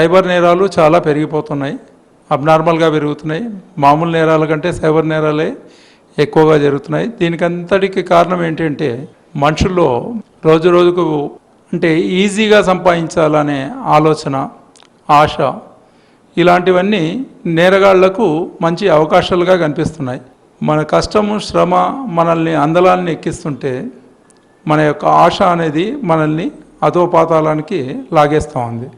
Cyber నేరాలు చాలా పెరిగిపోతున్నాయి. అబ్నార్మల్గా పెరుగుతున్నాయి. మామూలు నేరాల కంటే సైబర్ నేరాలే ఎక్కువగా జరుగుతున్నాయి. దీనికి అంతటికి కారణం ఏంటంటే మనుషుల్లో రోజు రోజుకు అంటే ఈజీగా సంపాదించాలనే ఆలోచన ఆశ ఇలాంటివన్నీ నేరగాళ్ళకు మంచి అవకాశాలుగా కనిపిస్తున్నాయి. మన కష్టము శ్రమ మనల్ని అందలాన్ని ఎక్కిస్తుంటే మన యొక్క ఆశ అనేది మనల్ని అధోపాతాలానికి లాగేస్తూ ఉంది.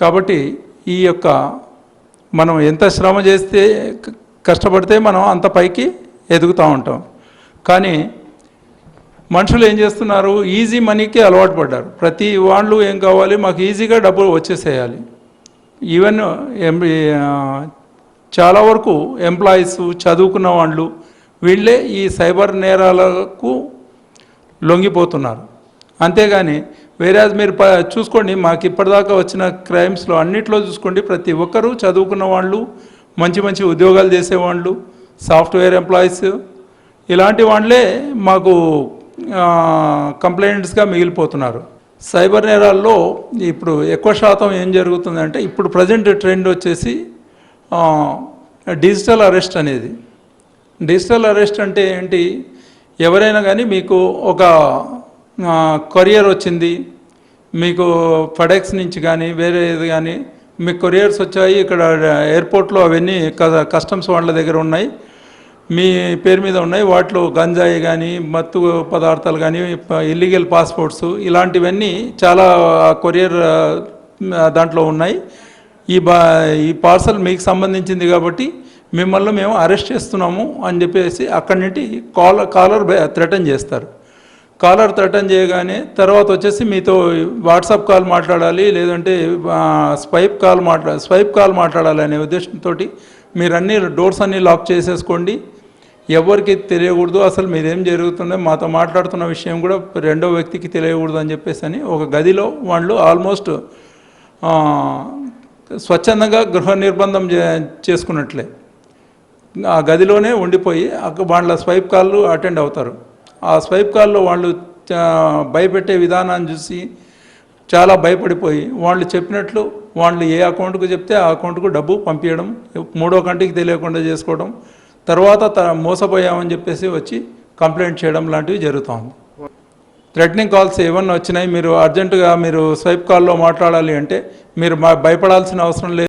కాబట్టి ఈ యొక్క మనం ఎంత శ్రమ చేస్తే కష్టపడితే మనం అంత పైకి ఎదుగుతూ ఉంటాం. కానీ మనుషులు ఏం చేస్తున్నారు? ఈజీ మనీకి అలవాటు పడ్డారు. ప్రతి వాళ్ళు ఏం కావాలి? మాకు ఈజీగా డబ్బులు వచ్చేసేయాలి. ఈవెన్ ఎం చాలా వరకు ఎంప్లాయీస్ చదువుకున్న వాళ్ళు వీళ్ళే ఈ సైబర్ నేరాలకు లొంగిపోతున్నారు. అంతేగాని వేరే మీరు ప చూసుకోండి మాకు ఇప్పటిదాకా వచ్చిన క్రైమ్స్లో అన్నిట్లో చూసుకోండి ప్రతి ఒక్కరూ చదువుకున్న వాళ్ళు మంచి మంచి ఉద్యోగాలు చేసేవాళ్ళు సాఫ్ట్వేర్ ఎంప్లాయీస్ ఇలాంటి వాళ్ళే మాకు కంప్లైంట్స్గా మిగిలిపోతున్నారు. సైబర్ నేరాల్లో ఇప్పుడు ఎక్కువ శాతం ఏం జరుగుతుందంటే ఇప్పుడు ప్రజెంట్ ట్రెండ్ వచ్చేసి డిజిటల్ అరెస్ట్ అనేది. డిజిటల్ అరెస్ట్ అంటే ఏంటి? ఎవరైనా కానీ మీకు ఒక కొరియర్ వచ్చింది. మీకు ఫడెక్స్ నుంచి కానీ వేరే ఇది కానీ మీకు కొరియర్స్ వచ్చాయి. ఇక్కడ ఎయిర్పోర్ట్లో అవన్నీ కస్టమ్స్ వాళ్ళ దగ్గర ఉన్నాయి. మీ పేరు మీద ఉన్నాయి. వాటిలో గంజాయి కానీ మత్తు పదార్థాలు కానీ ఇల్లీగల్ పాస్పోర్ట్స్ ఇలాంటివన్నీ చాలా కొరియర్ దాంట్లో ఉన్నాయి. ఈ బా ఈ పార్సల్ మీకు సంబంధించింది కాబట్టి మిమ్మల్ని మేము అరెస్ట్ చేస్తున్నాము అని చెప్పేసి అక్కడి నుండి కాల్ కాలర్ థ్రెటన్ చేస్తారు. కాలర్ అటెండ్ చేయగానే తర్వాత వచ్చేసి మీతో వాట్సాప్ కాల్ మాట్లాడాలి లేదంటే స్వైప్ కాల్ మాట్లా స్వైప్ కాల్ మాట్లాడాలి అనే ఉద్దేశంతో మీరు అన్ని డోర్స్ అన్నీ లాక్ చేసేసుకోండి. ఎవరికి తెలియకూడదు అసలు మీరేం జరుగుతుందో మాతో మాట్లాడుతున్న విషయం కూడా రెండో వ్యక్తికి తెలియకూడదు అని చెప్పేసి అని ఒక గదిలో వాళ్ళు ఆల్మోస్ట్ స్వచ్ఛందంగా గృహ నిర్బంధం చే- చేసుకున్నట్లే. ఆ గదిలోనే ఉండిపోయి అక్కడ వాళ్ళ స్వైప్ కాళ్ళు అటెండ్ అవుతారు. ఆ స్వైప్ కాల్లో వాళ్ళు భయపెట్టే విధానాన్ని చూసి చాలా భయపడిపోయి వాళ్ళు చెప్పినట్లు వాళ్ళు ఏ అకౌంట్కు చెప్తే ఆ అకౌంట్కు డబ్బు పంపించడం మూడో కంటికి తెలియకుండా చేసుకోవడం తర్వాత త- మోసపోయామని చెప్పేసి వచ్చి కంప్లైంట్ చేయడం లాంటివి జరుగుతుంది థ్రెటనింగ్ కాల్స్ ఏమన్నా వచ్చినాయి? మీరు అర్జెంటుగా మీరు స్వైప్ కాల్లో మాట్లాడాలి అంటే మీరు భయపడాల్సిన అవసరం లేదు.